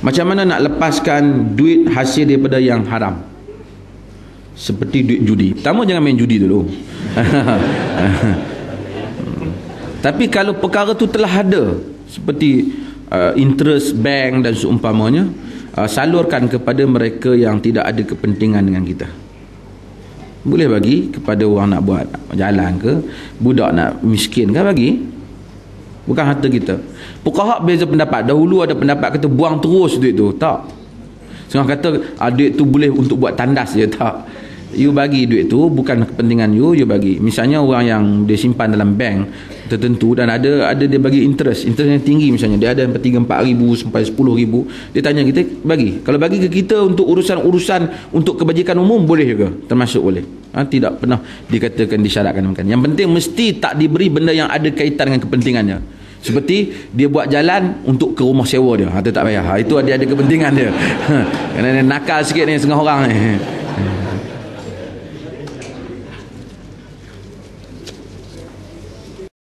macam mana nak lepaskan duit hasil daripada yang haram? Seperti duit judi. Pertama jangan main judi dulu. Tapi kalau perkara tu telah ada seperti uh, interest bank dan seumpamanya uh, salurkan kepada mereka yang tidak ada kepentingan dengan kita. Boleh bagi kepada orang nak buat jalan ke budak nak miskin kan bagi bukan harta kita. Pukahak beza pendapat. Dahulu ada pendapat kata buang terus duit tu. Tak. Setengah kata ah, duit tu boleh untuk buat tandas je. Tak. You bagi duit tu bukan kepentingan you you bagi. Misalnya orang yang dia simpan dalam bank tertentu dan ada ada dia bagi interest. Interest yang tinggi misalnya. Dia ada sampai 3 4 ribu sampai 10 ribu. Dia tanya kita bagi. Kalau bagi ke kita untuk urusan-urusan untuk kebajikan umum boleh juga termasuk boleh. Ha, tidak pernah dikatakan disyaratkan yang penting mesti tak diberi benda yang ada kaitan dengan kepentingannya seperti dia buat jalan untuk ke rumah sewa dia. Ha, tak payah. Ha, itu dia ada kepentingan dia. Kerana nakal sikit ni setengah orang ni